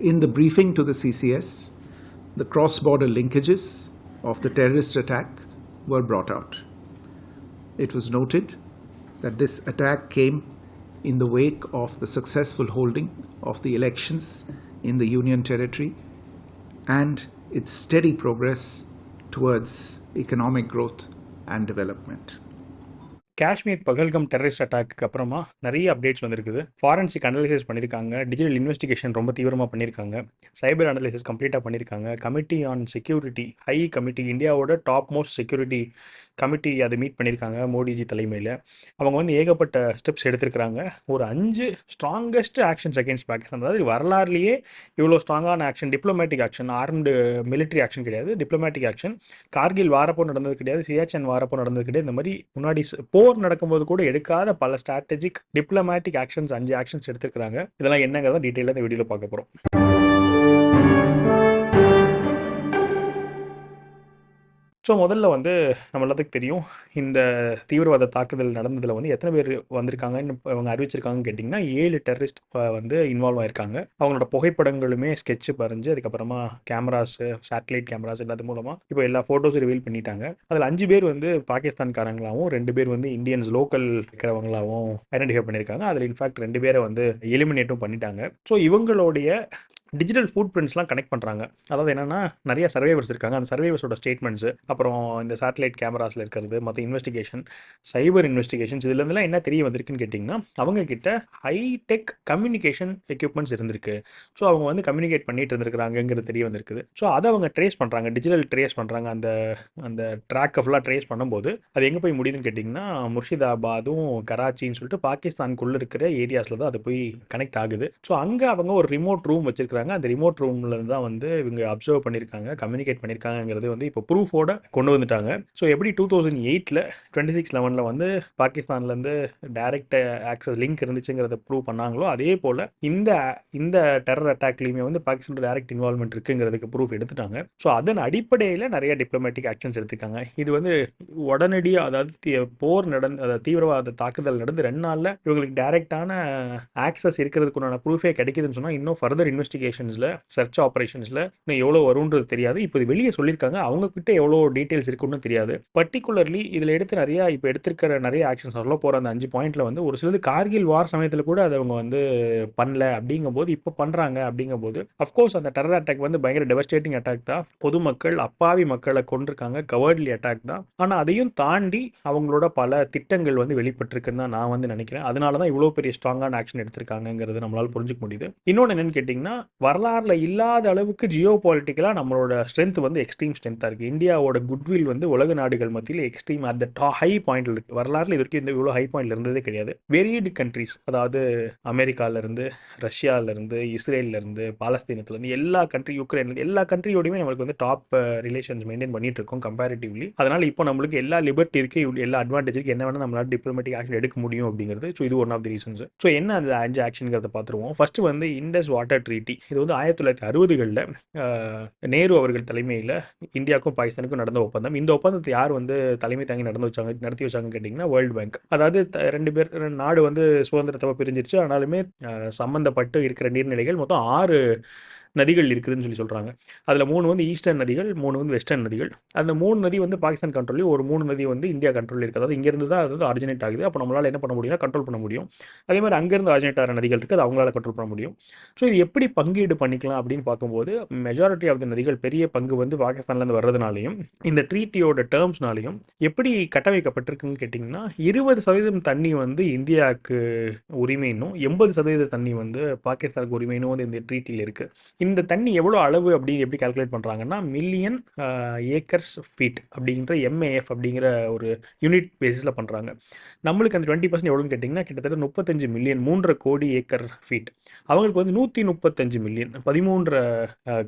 In the briefing to the CCS, the cross border linkages of the terrorist attack were brought out. It was noted that this attack came in the wake of the successful holding of the elections in the Union Territory and its steady progress towards economic growth and development. Kashmir Pahalgam terrorist attack அப்புறமா நிறைய updates வந்திருக்குது. Forensic analysis பண்ணியிருக்காங்க digital investigation ரொம்ப தீவிரமாக பண்ணியிருக்காங்க cyber analysis கம்ப்ளீட்டாக பண்ணியிருக்காங்க committee on security high committee இந்தியாவோட டாப் மோஸ்ட் செக்யூரிட்டி கமிட்டி அதை மீட் பண்ணியிருக்காங்க மோடிஜி தலைமையில். அவங்க வந்து ஏகப்பட்ட ஸ்டெப்ஸ் எடுத்திருக்கிறாங்க. ஒரு அஞ்சு ஸ்ட்ராங்கஸ்ட் ஆக்ஷன்ஸ் அகேன்ஸ்ட் பாகிஸ்தான் அதாவது வரலாறுலேயே இவ்வளோ ஸ்ட்ராங்கான action diplomatic action armed military action கிடையாது. டிப்ளமேட்டிக் ஆக்ஷன் கார்கில் வாரப்போ நடந்தது கிடையாது. சியாச்சன் வாரப்போ நடந்தது கிடையாது. இந்த மாதிரி முன்னாடி ஸ்- போர் நடக்கும்போது கூட எடுக்காத பல ஸ்ட்ராட்டஜிக் டிப்ளமேட்டிக் ஆக்ஷன்ஸ் அஞ்சு ஆக்ஷன்ஸ் எடுத்திருக்கிறாங்க. இதெல்லாம் என்னங்கிறத டீட்டெயிலாக இந்த வீடியோவில் பார்க்க போகிறோம் ஸோ முதல்ல வந்து நம்ம எல்லாத்துக்கும் தெரியும் இந்த தீவிரவாத தாக்குதல் நடந்ததில் வந்து எத்தனை பேர் வந்திருக்காங்கன்னு அவங்க அறிவிச்சிருக்காங்கன்னு கேட்டிங்கன்னா ஏழு டெரரிஸ்ட் வந்து இன்வால்வ் ஆயிருக்காங்க. அவங்களோட புகைப்படங்களுமே ஸ்கெட்ச் பறிஞ்சு அதுக்கப்புறமா கேமராஸ் சேட்டலைட் கேமராஸ் எல்லாத்து மூலமாக இப்போ எல்லா ஃபோட்டோஸும் ரிவீல் பண்ணிட்டாங்க. அதில் அஞ்சு பேர் வந்து பாகிஸ்தான்காரங்களாகவும் ரெண்டு பேர் வந்து இந்தியன்ஸ் லோக்கல் இருக்கிறவங்களாகவும் ஐடென்டிஃபை பண்ணியிருக்காங்க அதில் இன்ஃபேக்ட் ரெண்டு பேரை வந்து எலிமினேட்டும் பண்ணிட்டாங்க. ஸோ இவங்களுடைய டிஜிட்டல் ஃபுட் பிரிண்ட்ஸ்லாம் கனெக்ட் பண்ணுறாங்க அதாவது என்னென்னா நிறைய சர்வைவர்ஸ் இருக்காங்க. அந்த சர்வைவர்ஸோட ஸ்டேட்மெண்ட்ஸு அப்புறம் இந்த சேட்டலைட் கேமராஸில் இருக்கிறது மற்ற இன்வெஸ்டிகேஷன் சைபர் இன்வெஸ்டிகேஷன்ஸ் இதுலேருந்துலாம் என்ன தெரிய வந்திருக்குன்னு கேட்டிங்கன்னா அவங்கக்கிட்ட ஹைடெக் கம்யூனிகேஷன் எக்யூப்மெண்ட்ஸ் இருந்திருக்கு. ஸோ அவங்க வந்து கம்யூனிகேட் பண்ணிட்டு இருந்திருக்கிறாங்கிறது தெரிய வந்திருக்குது. ஸோ அதை அவங்க ட்ரேஸ் பண்ணுறாங்க டிஜிட்டல் ட்ரேஸ் பண்ணுறாங்க அந்த அந்த ட்ராக்கை ஃபுல்லாக ட்ரேஸ் பண்ணும்போது அது எங்கே போய் முடியுதுன்னு கேட்டிங்கன்னா முர்ஷிதாபாதும் கராச்சின்னு சொல்லிட்டு பாகிஸ்தானுக்குள்ளே இருக்கிற ஏரியாஸில் தான் அது போய் கனெக்ட் ஆகுது. ஸோ அங்கே அவங்க ஒரு ரிமோட் ரூம் வச்சிருக்காங்க அந்த ரிமோட் ரூம்ல தான் வந்து இவங்க அப்சர்வ் பண்ணியிருக்காங்க கம்யூனிகேட் பண்ணியிருக்காங்கிறது வந்து இப்போ ப்ரூஃபோட கொண்டு வந்துட்டாங்க. ஸோ எப்படி டூ தௌசண்ட் எயிட்டில் டுவெண்ட்டி சிக்ஸ் லெவனில் வந்து பாகிஸ்தான்லேருந்து டைரக்ட் ஆக்சஸ் லிங்க் இருந்துச்சுங்கிறத ப்ரூவ் பண்ணாங்களோ அதே போல் இந்த இந்த டெரர் அட்டாக்லையுமே வந்து பாகிஸ்தான் டைரக்ட் இன்வால்மெண்ட் இருக்குங்கிறதுக்கு ப்ரூஃப் எடுத்துட்டாங்க. ஸோ அதன் அடிப்படையில் நிறைய டிப்ளமேட்டிக் ஆக்ஷன்ஸ் எடுத்துக்காங்க இது வந்து உடனடியாக அதாவது போர் நடந்து அதாவது தீவிரவாத தாக்குதல் நடந்து ரெண்டு நாளில் இவங்களுக்கு டைரக்டான ஆக்சஸ் இருக்கிறதுக்குண்டான ப்ரூஃபே கிடைக்குதுன்னு சொன்னால் இன்னும் ஃபர்தர் இன்வெஸ்டிகேஷன் இன்வெஸ்டிகேஷன்ஸில் சர்ச் ஆப்ரேஷன்ஸில் இன்னும் எவ்வளோ வரும்ன்றது தெரியாது. இப்போ இது வெளியே சொல்லியிருக்காங்க. அவங்க கிட்ட எவ்வளோ டீட்டெயில்ஸ் இருக்குன்னு தெரியாது. பர்டிகுலர்லி இதில் எடுத்து நிறையா இப்போ எடுத்திருக்கிற நிறைய ஆக்ஷன்ஸ் சொல்ல போகிற அந்த அஞ்சு பாயிண்ட்ல வந்து ஒரு சிலது கார்கில் வார் சமயத்தில் கூட அதை அவங்க வந்து பண்ணல அப்படிங்கும்போது இப்போ பண்ணுறாங்க அப்படிங்கும்போது அஃப்கோர்ஸ் அந்த டெரர் அட்டாக் வந்து பயங்கர டெவஸ்டேட்டிங் அட்டாக் தான். பொதுமக்கள் அப்பாவி மக்களை கொண்டிருக்காங்க கவர்ட்லி அட்டாக் தான். ஆனால் அதையும் தாண்டி அவங்களோட பல திட்டங்கள் வந்து வெளிப்பட்டிருக்குன்னு தான் நான் வந்து நினைக்கிறேன். அதனால தான் இவ்வளோ பெரிய ஸ்ட்ராங்கான ஆக்ஷன் எடுத்திருக்காங்கிறது நம்மளால புரிஞ்சுக்க முடியுது. இன்னொன்று என்னன்னு கேட்டிங்கன்னா வரலாறுல இல்லாத அளவுக்கு ஜியோ பாலிட்டிக்கலாக நம்மளோட ஸ்ட்ரென்த் வந்து எக்ஸ்ட்ரீம் ஸ்ட்ரென்த்தாக இருக்குது இந்தியாவோட குட்வில் வந்து உலக நாடுகள் மத்தியில் எக்ஸ்ட்ரீம் அட் த டா ஹை பாயிண்ட்ல இருக்குது வரலாறுல இது வரைக்கும் இந்த இவ்வளோ ஹை பாயிண்ட்ல இருந்ததே கிடையாது. வெரியடு கண்ட்ரிஸ் அதாவது அமெரிக்காவிலேருந்து ரஷ்யாவிலேருந்து இஸ்ரேல்லேருந்து பாலஸ்தீனத்துலேருந்து எல்லா கண்ட்ரி யுக்ரைன்லேருந்து எல்லா கண்ட்ரியோடையுமே நம்மளுக்கு வந்து டாப் ரிலேஷன்ஸ் மெயின்டைன் பண்ணிட்டு இருக்கோம் கம்பேரிட்டிவ்லி அதனால் இப்போ நம்மளுக்கு எல்லா லிபர்ட்டி இருக்குது எல்லா அட்வான்டேஜ் இருக்குது என்ன வேணால் நம்மளால டிப்ளமேட்டிக் ஆக்ஷன் எடுக்க முடியும் அப்படிங்கிறது. ஸோ இது one of the reasons so என்ன அந்த அஞ்சு ஆக்ஷனுங்கிறத பார்த்துருவோம். ஃபர்ஸ்ட் வந்து இண்டஸ் வாட்டர் ட்ரீட்டி இது வந்து ஆயிரத்தி தொள்ளாயிரத்தி அறுபதுகளில் நேரு அவர்கள் தலைமையில் இந்தியாவுக்கும் பாகிஸ்தானுக்கும் நடந்த ஒப்பந்தம். இந்த ஒப்பந்தத்தை யார் வந்து தலைமை தாங்கி நடந்து வச்சாங்க நடத்தி வச்சாங்கன்னு கேட்டிங்கன்னா வேர்ல்டு பேங்க் அதாவது ரெண்டு பேர் நாடு வந்து சுதந்திரத்தை பிரிஞ்சிருச்சு. ஆனாலுமே சம்மந்தப்பட்டு இருக்கிற நீர்நிலைகள் மொத்தம் ஆறு நதிகள் இருக்குதுன்னு சொல்லி சொல்கிறாங்க அதில் மூணு வந்து ஈஸ்டர்ன் நதிகள் மூணு வந்து வெஸ்டர்ன் நதிகள். அந்த மூணு நதி வந்து பாகிஸ்தான் கண்ட்ரோல்லையும் ஒரு மூணு நதி வந்து இந்தியா கண்ட்ரோலில் இருக்குது அதாவது இங்கேருந்து தான் அது வந்து ஆரிஜினேட் ஆகுது. அப்போ நம்மளால் என்ன பண்ண முடியும்னா கண்ட்ரோல் பண்ண முடியும். அதே மாதிரி அங்கேருந்து ஆரிஜினேட் ஆகிற நதிகள் இருக்குது அது அவங்களால கண்ட்ரோல் பண்ண முடியும். ஸோ இது எப்படி பங்கீடு பண்ணிக்கலாம் அப்படின்னு பார்க்கும்போது மெஜாரிட்டி ஆஃப் த நதிகள் பெரிய பங்கு வந்து பாகிஸ்தான்லேருந்து வர்றதுனாலையும் இந்த ட்ரீட்டியோட டேர்ம்ஸ்னாலையும் எப்படி கட்டமைக்கப்பட்டிருக்குன்னு கேட்டிங்கன்னா இருபது சதவீதம் தண்ணி வந்து இந்தியாவுக்கு உரிமைனும் எண்பது சதவீத தண்ணி வந்து பாகிஸ்தானுக்கு உரிமைனும் வந்து இந்த ட்ரீட்டியில் இருக்குது இந்த தண்ணி எவ்வளோ அளவு அப்படி எப்படி கால்குலேட் பண்ணுறாங்கன்னா மில்லியன் ஏக்கர்ஸ் ஃபீட் அப்படிங்கிற எம்ஏஎஃப் அப்படிங்கிற ஒரு யூனிட் பேசிஸில் பண்ணுறாங்க நம்மளுக்கு அந்த டுவெண்ட்டி பர்சன்ட் எவ்வளோன்னு கேட்டிங்கன்னா கிட்டத்தட்ட முப்பத்தஞ்சு மில்லியன் மூன்றரை கோடி ஏக்கர் ஃபீட் அவங்களுக்கு வந்து நூற்றி முப்பத்தஞ்சு மில்லியன் பதிமூன்றரை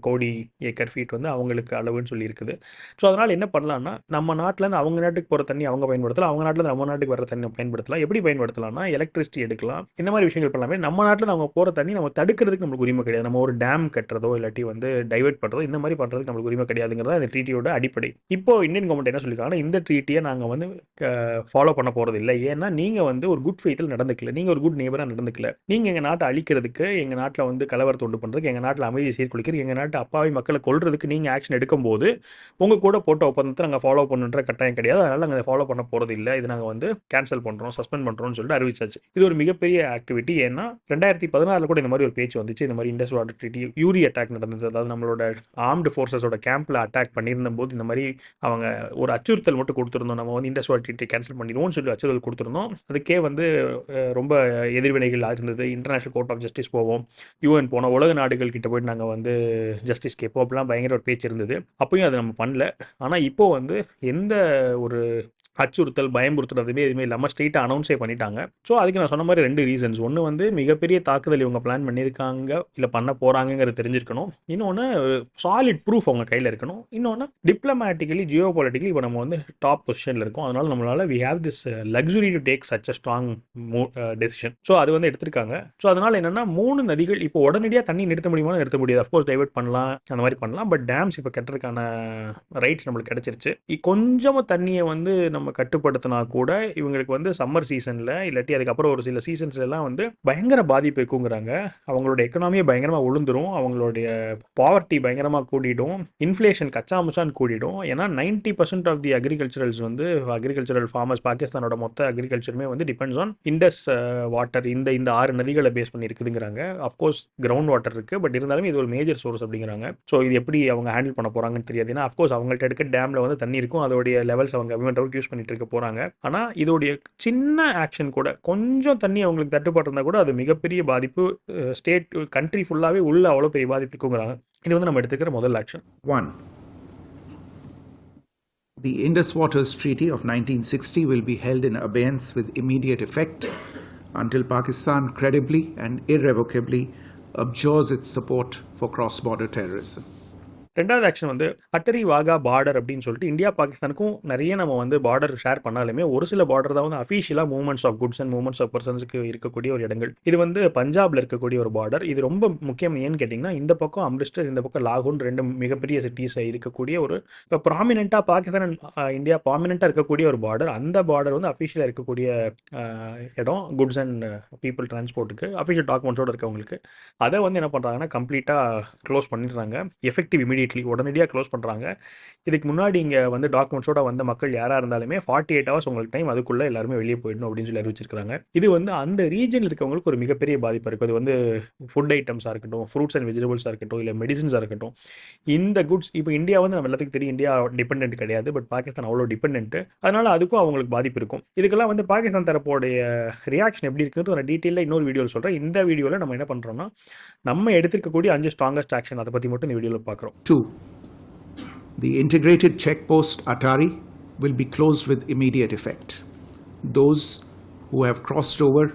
கோடி ஏக்கர் ஃபீட் வந்து அவங்களுக்கு அளவுன்னு சொல்லி இருக்குது ஸோ அதனால் என்ன பண்ணலான்னா நம்ம நாட்டிலேருந்து அவங்க நாட்டுக்கு போகிற தண்ணி அவங்க பயன்படுத்தலாம் அவங்க நாட்டில் நம்ம நாட்டுக்கு வர தண்ணி பயன்படுத்தலாம். எப்படி பயன்படுத்தலாம்னா எலக்ட்ரிசிட்டி எடுக்கலாம். இந்த மாதிரி விஷயங்கள் பண்ணலாமே. நம்ம நாட்டில் அவங்க போகிற தண்ணி நம்ம தடுக்கிறதுக்கு நம்மளுக்கு உரிமை கிடையாது. நம்ம ஒரு டேம் கட்டுறதோ இல்லாட்டி வந்து டைவெர்ட் பண்ணுறதோ இந்த மாதிரி பண்ணுறதுக்கு நம்மளுக்கு உரிமை கிடையாதுங்கிறதா இந்த ட்ரீட்டியோட அடிப்படை. இப்போ இந்தியன் கவர்மெண்ட் என்ன சொல்லியிருக்காங்கன்னா இந்த ட்ரீட்டியை நாங்கள் வந்து ஃபாலோ பண்ண போகிறது இல்லை. ஏன்னா நீங்கள் வந்து ஒரு குட் ஃபெய்த்தில் நடந்துக்கல. நீங்கள் ஒரு குட் நேபராக நடந்துக்கல. நீங்கள் எங்கள் நாட்டை அழிக்கிறதுக்கு எங்கள் நாட்டில் வந்து கலவரத்தை உண்டு பண்ணுறதுக்கு எங்கள் நாட்டில் அமைதியை சீர்குலைக்கிறதுக்கு எங்கள் நாட்டு அப்பாவி மக்களை கொள்றதுக்கு நீங்கள் ஆக்ஷன் எடுக்கும்போது உங்கள் கூட போட்ட ஒப்பந்தத்தை நாங்கள் ஃபாலோ பண்ணுன்ற கட்டாயம் கிடையாது. அதனால் நாங்கள் ஃபாலோ பண்ண போகிறது இல்லை. இது நாங்கள் வந்து கேன்சல் பண்ணுறோம் சஸ்பெண்ட் பண்ணுறோம்னு சொல்லிட்டு அறிவிச்சாச்சு. இது ஒரு மிகப்பெரிய ஆக்டிவிட்டி ஏன்னா ரெண்டாயிரத்தி பதினாறில் கூட இந்த மாதிரி ஒரு பேச்சு வந்துச்சு. இந்த மாதிரி Indus water treaty Uri attack நடந்தது. அதாவது நம்மளோட ஆர்ம்டு ஃபோர்ஸஸோட கேம்பில் அட்டாக் பண்ணியிருந்த போது இந்த மாதிரி அவங்க ஒரு அச்சுறுத்தல் மட்டும் கொடுத்துருந்தோம். நம்ம வந்து இண்டஸ் கேன்சல் பண்ணிடுவோம்னு சொல்லி அச்சுறுத்தல் கொடுத்துருந்தோம். அதுக்கே வந்து ரொம்ப எதிர்வினைகள் இருந்தது இன்டர்நேஷனல் கோர்ட் ஆஃப் ஜஸ்டிஸ் போவோம். யூஎன் போனோம் உலக நாடுகள் கிட்ட போயிட்டு நாங்கள் வந்து ஜஸ்டிஸ் கேட்போம். அப்படிலாம் பயங்கர ஒரு பேச்சு இருந்தது. அப்பயும் அதை நம்ம பண்ணல. ஆனால் இப்போ வந்து எந்த ஒரு அச்சுறுத்தல் பயமுறுத்துறதுமே எதுவுமே இல்லாமல் ஸ்ட்ரெயிட்டாக அனௌன்ஸே பண்ணிட்டாங்க. ஸோ அதுக்கு நான் சொன்ன மாதிரி ரெண்டு ரீசன்ஸ் ஒன்று வந்து மிகப்பெரிய தாக்குதல் இவங்க பிளான் பண்ணியிருக்காங்க இல்லை பண்ண போகிறாங்கங்கிறது தெரிஞ்சிருக்கணும். இன்னொன்று சாலிட் ப்ரூஃப் அவங்க கையில் இருக்கணும். இன்னொன்று டிப்ளமேட்டிக்கலி ஜியோ பொலிட்டிக்கலி இப்போ நம்ம வந்து டாப் பொசிஷனில் இருக்கோம். அதனால நம்மளால் we have this luxury to take such a strong decision so அது வந்து எடுத்திருக்காங்க. ஸோ அதனால் என்னென்னா மூணு நதிகள் இப்போ உடனடியாக தண்ணி நிறுத்த முடியுமா நிறுத்த முடியாது? அஃப்கோர்ஸ் டைவெர்ட் பண்ணலாம் அந்த மாதிரி பண்ணலாம். பட் டேம்ஸ் இப்போ கட்டுறதுக்கான ரைட்ஸ் நம்மளுக்கு கிடைச்சிருச்சு. கொஞ்சமாக தண்ணியை வந்து நம்ம கட்டுப்படுத்தினா கூட இவங்களுக்கு வந்து சம்மர் சீசனில் இல்லாட்டி அதுக்கப்புறம் ஒரு சில சீசன்ஸ்லாம் வந்து பயங்கர பாதிப்பு இருக்குங்கிறாங்க. அவங்களோட எக்கனாமியை பயங்கரமாக உளுந்துரும். அவங்களுடைய பாவர்ட்டி பயங்கரமாக கூடிடும் இன்ஃப்ளேஷன் கச்சாமுச்சான்னு கூடிடும். ஏன்னா ninety percent of the agriculturals வந்து அக்ரிகல்ச்சரல் ஃபார்மர்ஸ் பாகிஸ்தானோட மொத்த அக்ரிகல்ச்சருமே வந்து டிபெண்ட்ஸ் ஆன் இண்டஸ் வாட்டர் இந்த இந்த ஆறு நதிகளை பேஸ் பண்ணி இருக்குதுங்கிறாங்க அஃப்கோர்ஸ் கிரவுண்ட் வாட்டர் இருக்குது பட் இருந்தாலும் இது ஒரு மேஜர் சோர்ஸ் அப்படிங்கிறாங்க. ஸோ இது எப்படி அவங்க ஹேண்டில் பண்ண போகிறாங்கன்னு தெரியாது. ஏன்னா அஃப்கோர்ஸ் அவங்கள்ட்ட இருக்க டேமில் வந்து தண்ணி இருக்கும். அதோடைய லெவல்ஸ் அவங்க அபிமெண்ட் அளவுக்கு யூஸ் பண்ணிட்டு இருக்க போகிறாங்க ஆனால் இதோடைய சின்ன ஆக்ஷன் கூட கொஞ்சம் தண்ணி அவங்களுக்கு தட்டுப்பாடு இருந்தால் கூட அது மிகப்பெரிய பாதிப்பு ஸ்டேட் கண்ட்ரி ஃபுல்லாகவே உள்ள அவ்வளோ பெரிய பாதிப்பு இருக்குங்கிறாங்க இது வந்து நம்ம எடுத்துக்கிற முதல் action 1. The Indus Waters Treaty of 1960 will be held in abeyance with immediate effect until Pakistan credibly and irrevocably abjures its support for cross border terrorism. ரெண்டாவது ஆக்ஷன் வந்து அட்டரி வாகா பார்டர் அப்படின்னு சொல்லிட்டு இந்தியா பாகிஸ்தானுக்கும் நிறைய நம்ம வந்து பார்டர் ஷேர் பண்ணாலுமே ஒரு சில பார்டர் தான் வந்து அஃபீஷியலாக movements of goods and movements of பர்சன்ஸுக்கு இருக்கக்கூடிய ஒரு இடங்கள். இது வந்து பஞ்சாப்ல இருக்கக்கூடிய ஒரு பார்டர் இது ரொம்ப முக்கியம் ஏன்னு கேட்டிங்கன்னா இந்த பக்கம் அம்ரிஸ்டர் இந்த பக்கம் லாகூன் ரெண்டு மிகப்பெரிய சிட்டிஸ் இருக்கக்கூடிய ஒரு இப்போ ப்ராமினெண்ட்டாக பாகிஸ்தான் அண்ட் இந்தியா ப்ராமினெண்ட்டாக இருக்கக்கூடிய ஒரு பார்டர் அந்த பார்டர் வந்து அஃபீஷியலாக இருக்கக்கூடிய இடம் குட்ஸ் அண்ட் பீப்புள் டிரான்ஸ்போர்ட்டுக்கு அஃபிஷியல் டாக்குமெண்ட்ஸோட இருக்கவங்களுக்கு. அதை வந்து என்ன பண்ணுறாங்கன்னா கம்ப்ளீட்டாக க்ளோஸ் பண்ணிடுறாங்க. எஃபெக்டிவ் இமீடியட்லி உடனடியாக க்ளோஸ் பண்ணுறாங்க இதுக்கு முன்னாடி இங்கே வந்து டாக்குமெண்ட்ஸோட வந்த மக்கள் யாராக இருந்தாலுமே ஃபார்ட்டி எயிட் ஹவர்ஸ் உங்களுக்கு டைம் அதுக்குள்ளே எல்லாருமே வெளியே போயிடணும் அப்படின்னு சொல்லி அறிவிச்சிருக்காங்க இது வந்து அந்த ரீஜனில் இருக்கவங்களுக்கு ஒரு மிகப்பெரிய பாதிப்பு இருக்குது அது வந்து ஃபுட் ஐட்டம்ஸாக இருக்கட்டும் ஃப்ரூட்ஸ் அண்ட் வெஜிடபிள்ஸாக இருக்கட்டும் இல்லை மெடிசன்ஸாக இருக்கட்டும். இந்த குட்ஸ் இப்போ இந்தியா வந்து நம்ம எல்லாத்துக்கும் தெரியும். இந்தியா டிபெண்ட் கிடையாது. பட் பாகிஸ்தான் அவ்வளோ டிபெண்ட் அதனால அதுக்கும் அவங்களுக்கு பாதிப்பு இருக்கும். இதுக்கெல்லாம் வந்து பாகிஸ்தான் தரப்போடைய ரியாக்ஷன் எப்படி இருக்குன்றது ஒரு டீட்டெயிலாக இன்னொரு வீடியோவில் சொல்கிறேன் இந்த வீடியோவில் நம்ம என்ன பண்ணுறோம்னா நம்ம எடுத்திருக்கக்கூடிய அஞ்சு ஸ்ட்ராங்கஸ்ட் ஆக்ஷன் அதை பற்றி மட்டும் இந்த வீடியோவில் பார்க்குறோம். 2. The integrated checkpost Atari will be closed with immediate effect. Those who have crossed over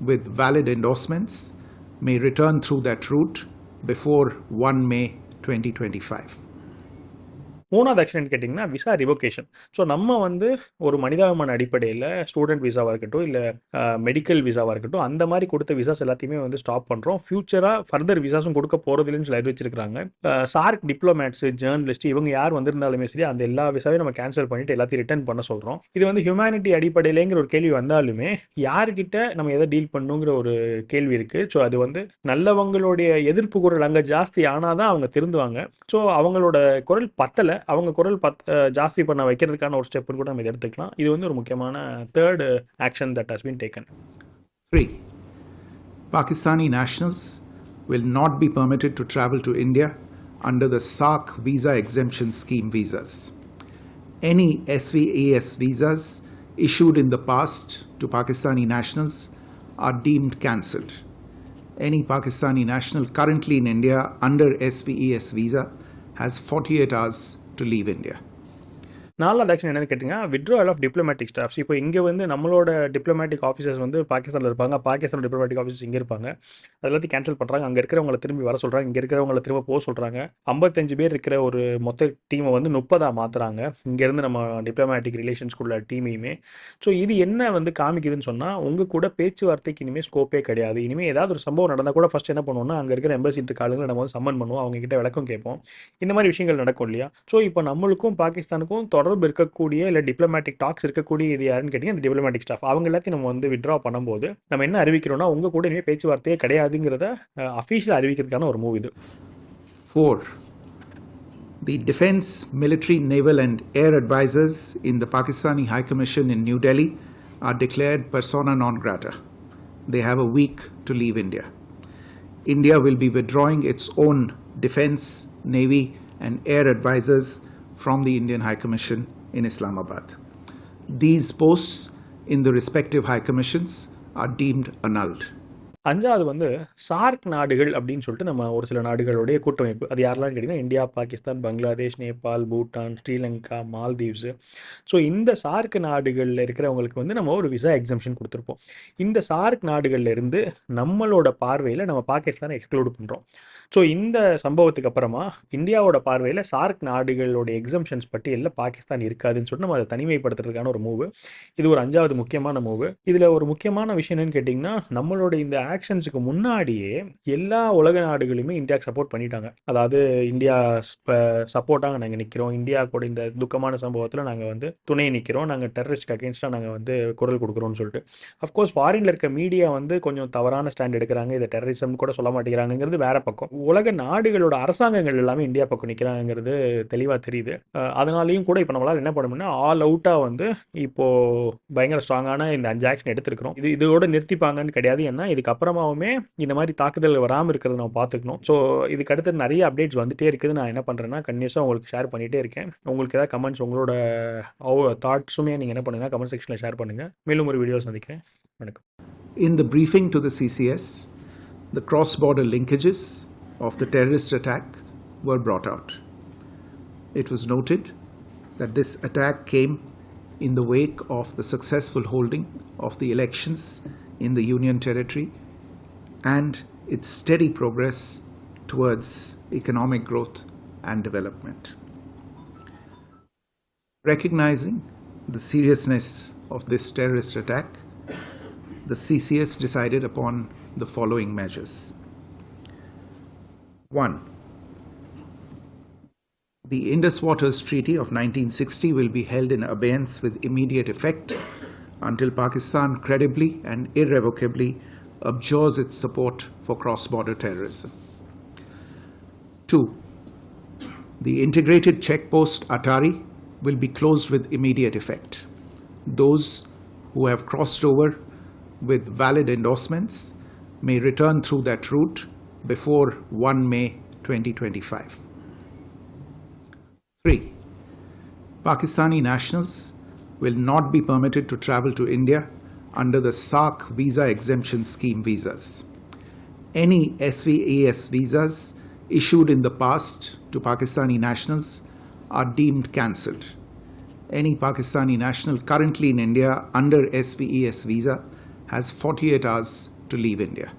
with valid endorsements may return through that route before 1 May 2025. மூணாவது ஆக்ஷன் கேட்டிங்கன்னா விசா ரிவோகேஷன் ஸோ நம்ம வந்து ஒரு மனிதாபிமான அடிப்படையில் ஸ்டூடெண்ட் விசாவாக இருக்கட்டும் இல்லை மெடிக்கல் விசாவாக இருக்கட்டும் அந்த மாதிரி கொடுத்த விசாஸ் எல்லாத்தையுமே வந்து ஸ்டாப் பண்ணுறோம் ஃபியூச்சராக ஃபர்தர் விசாஸும் கொடுக்க போகிறதில்லைன்னு சொல்லி அறிவிச்சிருக்காங்க சார்க் டிப்ளமேட்ஸ் ஜேர்னலிஸ்ட் இவங்க யார் வந்திருந்தாலுமே சரி அந்த எல்லா விசாவையும் நம்ம கேன்சல் பண்ணிட்டு எல்லாத்தையும் ரிட்டர்ன் பண்ண சொல்கிறோம் இது வந்து ஹியூமனிட்டி அடிப்படையிலேங்கிற ஒரு கேள்வி வந்தாலுமே யார்கிட்ட நம்ம எதை டீல் பண்ணுங்கிற ஒரு கேள்வி இருக்குது ஸோ அது வந்து நல்லவங்களுடைய எதிர்ப்பு குரல் அங்கே ஜாஸ்தி ஆனால் தான் அவங்க திருந்துவாங்க. ஸோ அவங்களோட குரல் பத்தலை. அவங்க குரல் பத் அஹ் ஜாஸ்தி பண்ண வைக்கிறதுக்கான ஒரு ஸ்டெப்னு கூட நம்ம இதை எடுத்துக்கலாம் இது வந்து ஒரு முக்கியமான third action that has been taken 3. Pakistani nationals will not be permitted to travel to India under the SARC visa exemption scheme visas. Any SVAS visas issued in the past to Pakistani nationals are deemed cancelled. Any Pakistani national currently in India under SVES visa has 48 hours to leave India. நாலாவது action என்னன்னு கேட்டிங்கன்னா விட்ரோவல் of diplomatic staffs இப்போ இங்கே வந்து நம்மளோட diplomatic officers வந்து பாகிஸ்தானில் இருப்பாங்க. பாகிஸ்தான் டிப்ளமேட்டிக் ஆஃபீஸர்ஸ் இங்கே இருப்பாங்க. அது எல்லாத்தையும் கேன்சல் பண்ணுறாங்க அங்கே இருக்கிறவங்கள திரும்பி வர சொல்கிறாங்க இங்கே இருக்கிறவங்கள திரும்ப போக சொல்கிறாங்க ஐம்பத்தஞ்சு பேர் இருக்கிற ஒரு மொத்த டீமை வந்து முப்பதாக மாற்றுறாங்க இங்கேருந்து நம்ம டிப்ளமேட்டிக் ரிலேஷன்ஸ்குள்ள டீமையுமே ஸோ இது என்ன வந்து காமிக்குதுன்னு சொன்னால் உங்கள் கூட பேச்சுவார்த்தைக்கு இனிமேல் ஸ்கோப்பே கிடையாது. இனிமேல் ஏதாவது ஒரு சம்பவம் நடந்தால் கூட ஃபஸ்ட் என்ன பண்ணுவோம்னா அங்கே இருக்கிற எம்பசி காலங்களை நம்ம வந்து சம்மன் பண்ணுவோம். அவங்க கிட்ட விளக்கம் கேட்போம். இந்த மாதிரி விஷயங்கள் நடக்கும் இல்லையா? ஸோ இப்போ நம்மளுக்கும் பாகிஸ்தானுக்கும் தொடர்பு இருக்கக்கூடிய இல்லை டிப்ளமேட்டிக் டாக்ஸ் இருக்கக்கூடிய இது யாருன்னு கேட்டிங்கன்னா இந்த டிப்ளமேட்டிக் ஸ்டாஃப் அவங்க எல்லாத்தையும் நம்ம வந்து விட்ரா பண்ணும்போது நம்ம என்ன அறிவிக்கிறோம்னா உங்கள் கூட இனிமேல் பேச்சுவார்த்தையே கிடையாதுங்கிறத அஃபீஷியல் அறிவிக்கிறதுக்கான ஒரு மூவ் இது 4. The Defense, Military, Naval, and Air Advisors in the Pakistani High Commission in New Delhi are declared persona non grata. They have a week to leave India. India will be withdrawing its own defense, navy, and air advisors from the Indian High Commission in Islamabad. These posts in the respective high commissions are deemed annulled. அஞ்சாவது வந்து SAARC நாடுகள் அப்படின்னு சொல்லிட்டு நம்ம ஒரு சில நாடுகளுடைய கூட்டமைப்பு. அது யாரெல்லாம் கேட்டிங்கன்னா இந்தியா பாகிஸ்தான் பங்களாதேஷ் நேபாள் பூட்டான் ஸ்ரீலங்கா மால்தீவ்ஸு. ஸோ இந்த சார்க் நாடுகளில் இருக்கிறவங்களுக்கு வந்து நம்ம ஒரு விசா எக்ஸம்ஷன் கொடுத்துருப்போம். இந்த சார்க் நாடுகள்லேருந்து நம்மளோட பார்வையில் நம்ம பாகிஸ்தானை எக்ஸ்க்ளூட் பண்ணுறோம் ஸோ இந்த சம்பவத்துக்கு அப்புறமா இந்தியாவோட பார்வையில் சார்க் நாடுகளோட எக்ஸம்ஷன்ஸ் பட்டியலில் பாகிஸ்தான் இருக்காதுன்னு சொல்லிட்டு நம்ம அதை தனிமைப்படுத்துறதுக்கான ஒரு மூவு இது ஒரு அஞ்சாவது முக்கியமான மூவு இதில் ஒரு முக்கியமான விஷயம் என்னன்னு கேட்டிங்கன்னா நம்மளோட இந்த ஆக்ஷன்ஸுக்கு முன்னாடியே எல்லா உலக நாடுகளுமே இந்தியாவுக்கு சப்போர்ட் பண்ணிட்டாங்க. அதாவது இந்தியா சப்போர்ட்டாக நாங்கள் நிற்கிறோம் இந்தியா கூட இந்த துக்கமான சம்பவத்தில் நாங்கள் வந்து துணை நிற்கிறோம் நாங்கள் டெரரிஸ்ட்க்கு அகேன்ஸ்டாக நாங்கள் வந்து குரல் கொடுக்குறோம்னு சொல்லிட்டு. அஃப்கோர்ஸ் ஃபாரினில் இருக்க மீடியா வந்து கொஞ்சம் தவறான ஸ்டாண்ட் எடுக்கிறாங்க. இதை டெரரிசம் கூட சொல்ல மாட்டேங்கிறாங்கிறது வேற பக்கம். உலக நாடுகளோட அரசாங்கங்கள் எல்லாமே இந்தியா பக்கம் நிற்கிறாங்கிறது தெளிவாக தெரியுது. அதனாலையும் கூட இப்போ நம்மளால் என்ன பண்ணணும்னா ஆல் அவுட்டாக வந்து இப்போது பயங்கர ஸ்ட்ராங்கான இந்த அஞ்சு ஆக்ஷன் எடுத்திருக்கிறோம். இது இதோட நிறுத்திப்பாங்கன்னு கிடையாது. ஏன்னா அப்புறமாவுமே இந்த மாதிரி தாக்குதல் வராமல் இருக்கிறத நம்ம பார்த்துக்கணும். ஸோ இதுக்கு அடுத்து நிறைய அப்டேட்ஸ் வந்துட்டே இருக்குது. நான் என்ன பண்ணுறேன்னா கண்டினியூஸாக உங்களுக்கு ஷேர் பண்ணிகிட்டே இருக்கேன். உங்களுக்கு ஏதாவது கமெண்ட்ஸ் உங்களோட தாட்ஸுமே நீங்கள் என்ன பண்ணுங்கள் கமெண்ட் செக்ஷனில் ஷேர் பண்ணுங்கள் மேலும் ஒரு வீடியோ சந்திக்கிறேன். வணக்கம். In the briefing to the CCS, the cross border linkages of the terrorist attack were brought out. It was noted that this attack came in the wake of the successful holding of the elections in the Union Territory and its steady progress towards economic growth and development. Recognizing the seriousness of this terrorist attack, the CCS decided upon the following measures. 1. The Indus Waters Treaty of 1960 will be held in abeyance with immediate effect until Pakistan credibly and irrevocably abjures its support for cross border terrorism. 2. The integrated checkpost Atari will be closed with immediate effect. Those who have crossed over with valid endorsements may return through that route before 1 May 2025. 3. Pakistani nationals will not be permitted to travel to India under the SARC visa exemption scheme visas. Any SVAS visas issued in the past to Pakistani nationals are deemed cancelled. Any Pakistani national currently in India under SVES visa has 48 hours to leave India.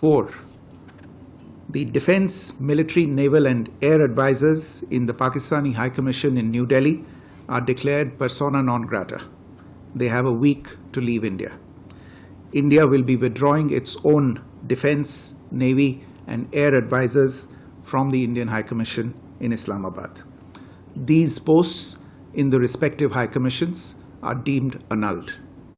4. The Defense, Military, Naval, and Air Advisors in the Pakistani High Commission in New Delhi are declared persona non grata. They have a week to leave India. India will be withdrawing its own defense, navy, and air advisors from the Indian High Commission in Islamabad. These posts in the respective high commissions are deemed annulled.